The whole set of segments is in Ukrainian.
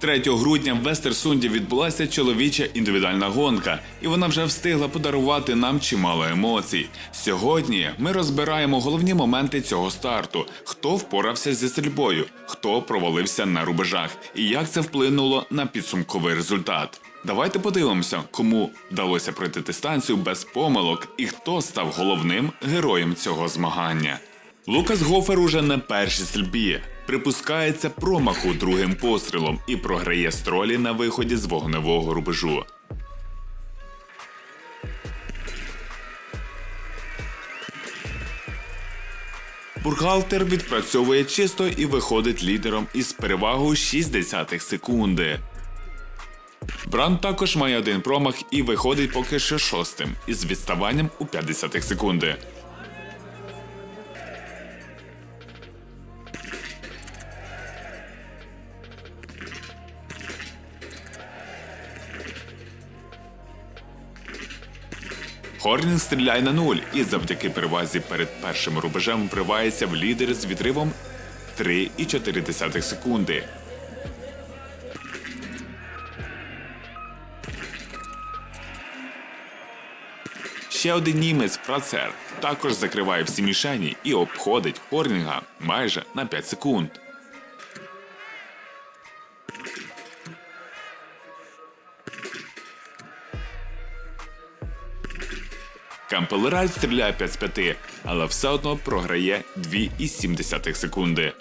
3 грудня в Вестерсунді відбулася чоловіча індивідуальна гонка, і вона вже встигла подарувати нам чимало емоцій. Сьогодні ми розбираємо головні моменти цього старту: хто впорався зі стрільбою, хто провалився на рубежах, і як це вплинуло на підсумковий результат. Давайте подивимося, кому вдалося пройти дистанцію без помилок і хто став головним героєм цього змагання. Лукас Гофер уже на першій стрільбі. Припускається промаху другим пострілом і програє стролі на виході з вогневого рубежу. Бургалтер відпрацьовує чисто і виходить лідером із перевагою 6 секунди. Бран також має один промах і виходить поки що шостим із відставанням у 50 секунди. Хорнін стріляє на нуль і завдяки перевазі перед першим рубежем вривається в лідер з відривом 3,4 секунди. Ще один німець Працер також закриває всі мішені і обходить Хорнінга майже на 5 секунд. Кампелерайт стріляє 5 з 5, але все одно програє 2,7 секунди.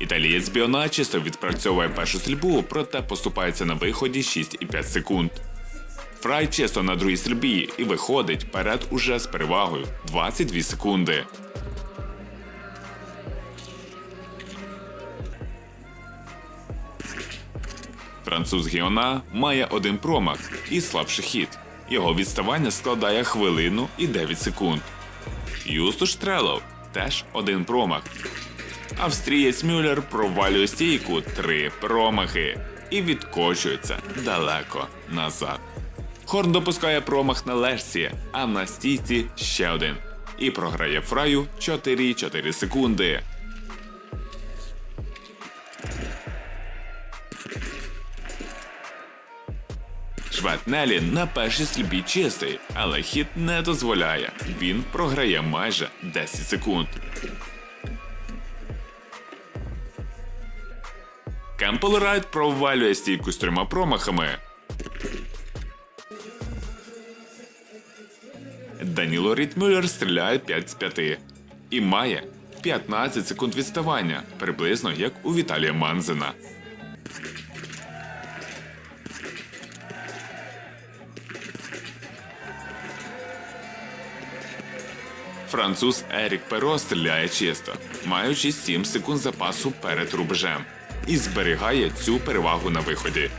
Італієць Біона чисто відпрацьовує першу стрільбу, проте поступається на виході 6,5 секунд. Фрай чисто на другій стрільбі і виходить вперед уже з перевагою 22 секунди. Француз Гіона має один промах і слабший хід. Його відставання складає хвилину і 9 секунд. Юстуш Трелов теж один промах. Австрієць Мюллер провалює стійку три промахи і відкочується далеко назад. Хорн допускає промах на лежці, а на стійці ще один. І програє фраю 4,4 секунди. Швед Нелі на першій стрільбі чистий, але хід не дозволяє. Він програє майже 10 секунд. Кемпл Райт провалює стійку з трьома промахами. Даніло Рітмюллер стріляє 5 з 5 і має 15 секунд відставання, приблизно як у Віталія Манзена. Француз Ерік Перо стріляє чисто, маючи 7 секунд запасу перед рубежем, і зберігає цю перевагу на виході.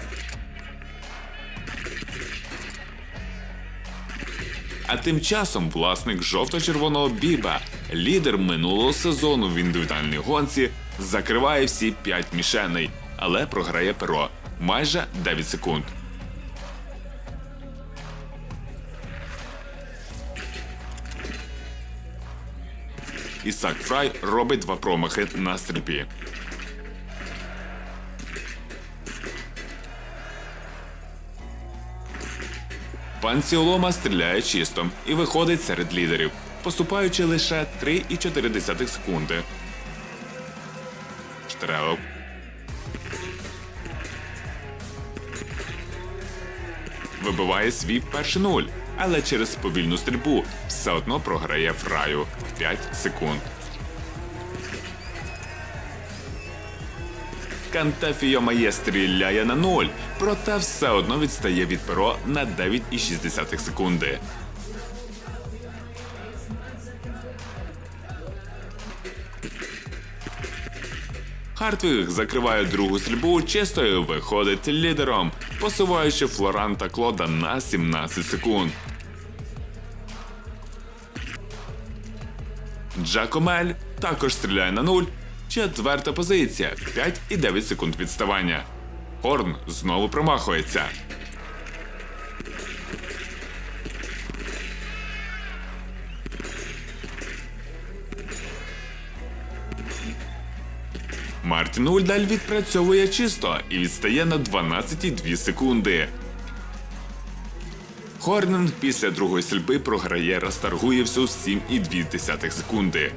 А тим часом власник жовто-червоного біба, лідер минулого сезону в індивідуальній гонці, закриває всі 5 мішеней, але програє перо майже 9 секунд. Ісак Фрай робить два промахи на стрільбі. Пан Сіолома стріляє чисто і виходить серед лідерів, поступаючи лише 3,4 секунди. Штрелов. Вибиває свій перший нуль, але через повільну стрільбу все одно програє фраю 5 секунд. Кантафіо Має стріляє на нуль, проте все одно відстає від перо на 9,6 секунди. Хартвіг закриває другу стрільбу чисто виходить лідером, посуваючи Флоранта Клода на 17 секунд. Джакомель також стріляє на нуль. Четверта позиція 5,9 секунд відставання. Хорн знову промахується. Мартін Ульдаль відпрацьовує чисто і відстає на 12,2 секунди. Хорнинг після другої стрільби програє Растаргуєвсу 7,2 секунди.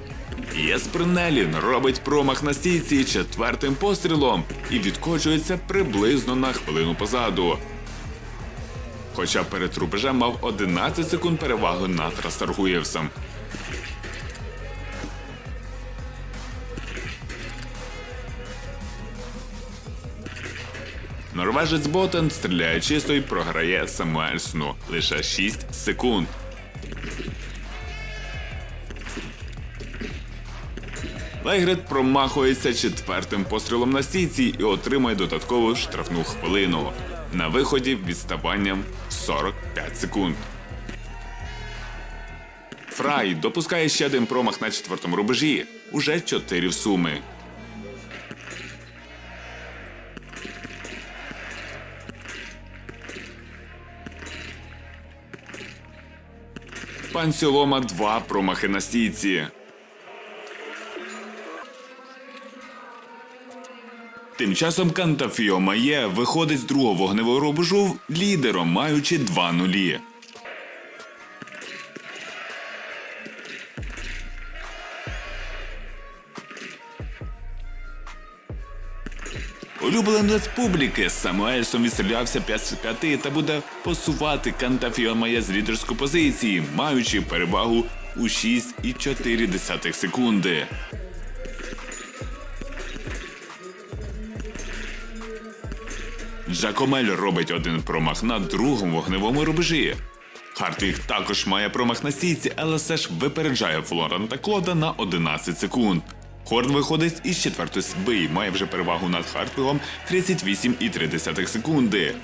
Єспер Нелін робить промах на стійці четвертим пострілом і відкочується приблизно на хвилину позаду. Хоча перед рубежем мав 11 секунд перевагу над Растаргуєвсом. Норвежець Ботен стріляє чисто і програє Самуельсону лише 6 секунд. Лейгрет промахується четвертим пострілом на стійці і отримує додаткову штрафну хвилину. На виході відставанням 45 секунд. Фрай допускає ще один промах на четвертому рубежі. Уже 4 в суми. Пан Сілома два промахи на стійці. Тим часом Кантафіо Має виходить з другого вогневого рубежу лідером, маючи два нулі. Улюбленець публіки Самуельсон відстрілявся 5 з 5 та буде посувати Кантафіо Має з лідерської позиції, маючи перевагу у 6,4 секунди. Джакомель робить один промах на другому вогневому рубежі. Хартвіг також має промах на стійці, але все ж випереджає Флорента Клода на 11 секунд. Хорн виходить із четвертої стрільби і має вже перевагу над Хартвігом 38,3 секунди.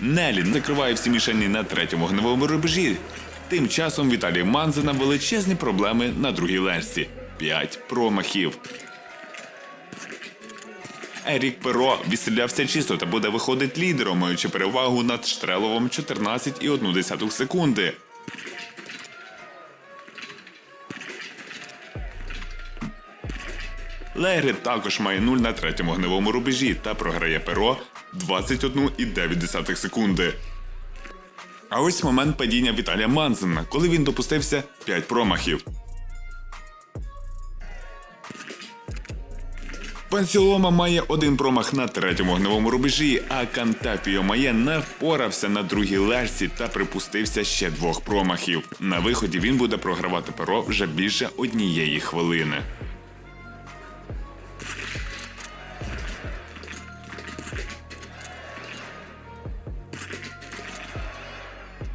Нелін закриває всі мішені на третьому вогневому рубежі. Тим часом Віталій Манзена величезні проблеми на другій лерсі. П'ять промахів. Ерік Перо відстрілявся чисто та буде виходить лідером, маючи перевагу над Штреловом 14,1 секунди. Лейгрі також має 0 на третьому гневому рубежі та програє перо 21,9 секунди. А ось момент падіння Віталія Манзена, коли він допустився 5 промахів. Пансіолома має один промах на третьому вогневому рубежі, а Кантапіо Має не впорався на другій лерсі та припустився ще двох промахів. На виході він буде програвати перо вже більше однієї хвилини.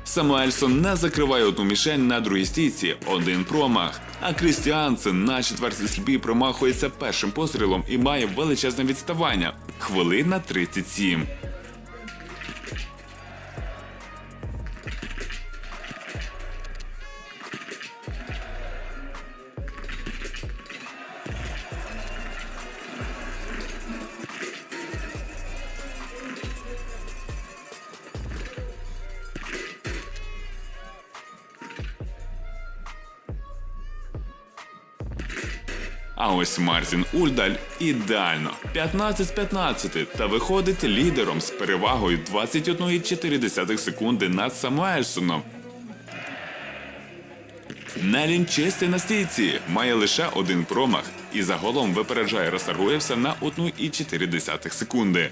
Самуельсон не закриває одну мішень на другій стійці, один промах. А Крістіансен на четвертій сліпі промахується першим пострілом і має величезне відставання хвилина 37. А ось Мартін Ульдаль ідеально 15 з 15 та виходить лідером з перевагою 21,4 секунди над Самуельсоном. Нелін чистий на стійці, має лише один промах і загалом випереджає Росаргуєвса на 1,4 секунди.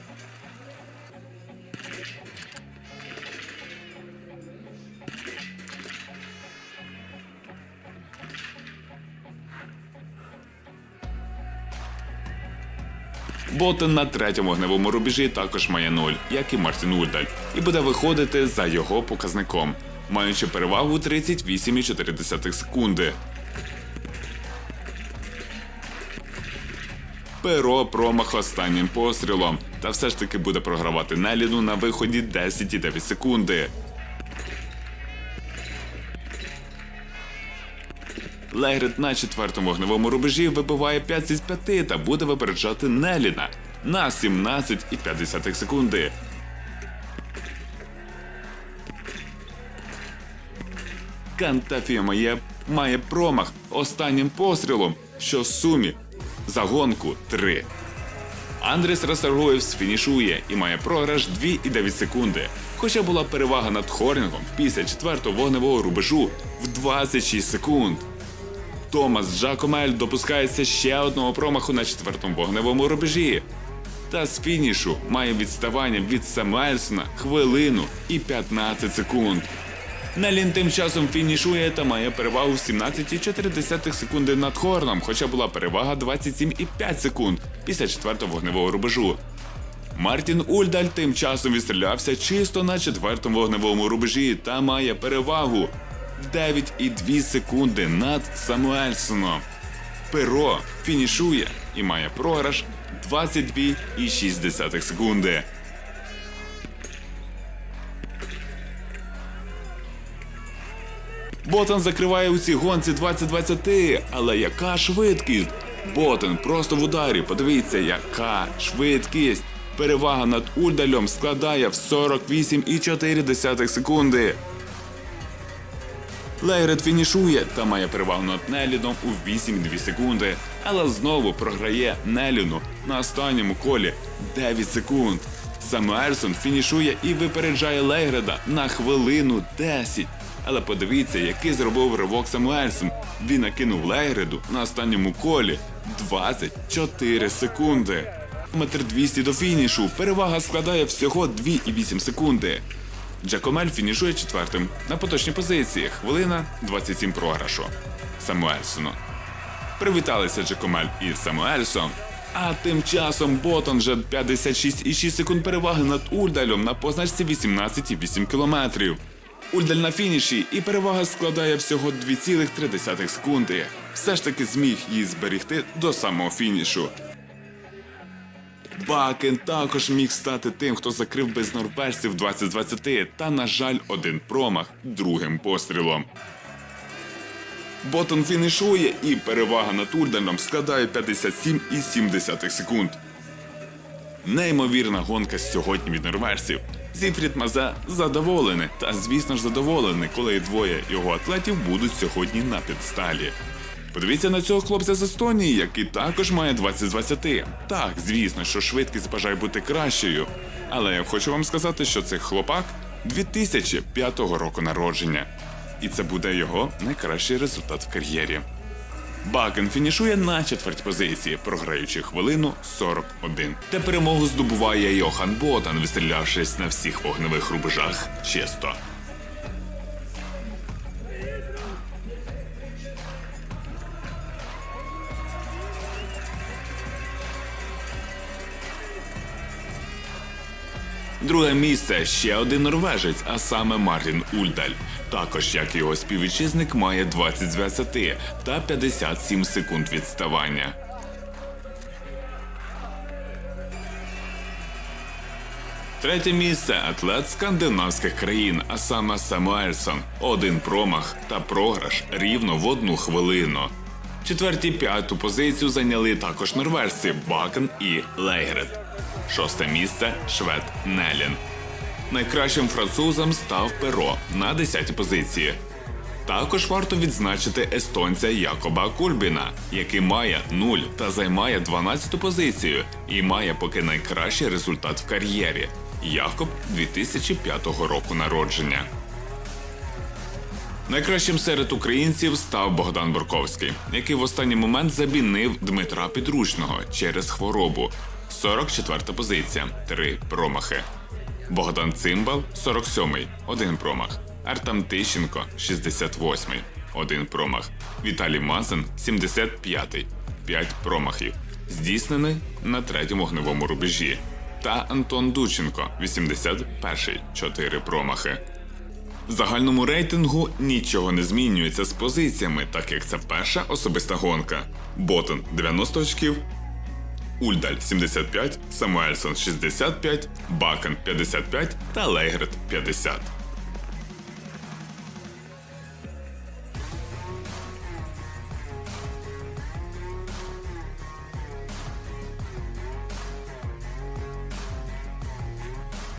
Ботен на третьому вогневому рубежі також має 0, як і Мартін Ульдаль, і буде виходити за його показником, маючи перевагу 38,4 секунди. Перо промах останнім пострілом, та все ж таки буде програвати Неліну на виході 10,9 секунди. Легрет на четвертому вогневому рубежі вибиває 5 із 5 та буде випереджати Неліна на 17,5 секунди. Кантафія має, промах останнім пострілом, що в сумі за гонку 3. Андрес Расаргоєв фінішує і має програш 2,9 секунди. Хоча була перевага над Хорінгом після четвертого вогневого рубежу в 26 секунд. Томас Джакомель допускається ще одного промаху на четвертому вогневому рубежі. Та з фінішу має відставання від Самуельсона хвилину і 15 секунд. Нелін тим часом фінішує та має перевагу в 17,4 секунди над Хорном, хоча була перевага 27,5 секунд після четвертого вогневого рубежу. Мартін Ульдаль тим часом відстрілявся чисто на четвертому вогневому рубежі та має перевагу 9,2 секунди над Самуельсоном. Перо фінішує і має програш 22,6 секунди. Ботан закриває у цій гонці 20-20, але яка швидкість? Ботан просто в ударі. Подивіться, яка швидкість. Перевага над Ульдалем складає в 48,4 секунди. Лейрет фінішує та має перевагу над Неліном у 8,2 секунди, але знову програє Неліну на останньому колі 9 секунд. Самуельсон фінішує і випереджає Лейгреда на хвилину 10. Але подивіться, який зробив ривок Самуельсон. Він накинув Лейгреду на останньому колі 24 секунди. Метр 200 до фінішу. Перевага складає всього 2,8 секунди. Джакомель фінішує четвертим на поточній позиції. Хвилина 27 програшу. Самуельсону. Привіталися Джакомель і Самуельсом. А тим часом Ботон вже 56,6 секунд переваги над Ульдалем на позначці 18,8 кілометрів. Ульдаль на фініші і перевага складає всього 2,3 секунди. Все ж таки зміг її зберігти до самого фінішу. Бакен також міг стати тим, хто закрив без норвежців 20-20, та, на жаль, один промах другим пострілом. Ботон фінішує і перевага над Ульдалем складає 57,7 секунд. Неймовірна гонка сьогодні від норвежців. Зіфрід Мазе задоволений, та звісно ж задоволений, коли двоє його атлетів будуть сьогодні на підсталі. Подивіться на цього хлопця з Естонії, який також має 20 з 20. Так, звісно, що швидкість бажає бути кращою. Але я хочу вам сказати, що цей хлопак 2005 року народження. І це буде його найкращий результат в кар'єрі. Бакен фінішує на четвертій позиції, програючи хвилину 41. Та перемогу здобуває Йохан Ботан, вистрілявшись на всіх вогневих рубежах чисто. Друге місце ще один норвежець, а саме Мартін Ульдаль. Також, як його співвітчизник, має 20 з 20 та 57 секунд відставання. Третє місце атлет скандинавських країн, а саме Самуельсон. Один промах та програш рівно в одну хвилину. Четверті п'яту позицію зайняли також норвежці Бакен і Лейгрет. Шосте місце швед Нелін. Найкращим французом став Перо на 10-й позиції. Також варто відзначити естонця Якоба Кульбіна, який має 0 та займає 12-ту позицію і має поки найкращий результат в кар'єрі. Якоб 2005 року народження. Найкращим серед українців став Богдан Бурковський, який в останній момент замінив Дмитра Підручного через хворобу. 44 позиція, 3 промахи. Богдан Цимбал 47-й, 1 промах. Артем Тищенко 68-й, 1 промах. Віталій Мазин 75-й, 5 промахів. Здійснений на третьому огневому рубежі. Та Антон Дученко 81-й, 4 промахи. В загальному рейтингу нічого не змінюється з позиціями, так як це перша особиста гонка. Ботон 90 очків, Ульдаль 75, Самуельсон 65, Бакен 55 та Лейгрет 50.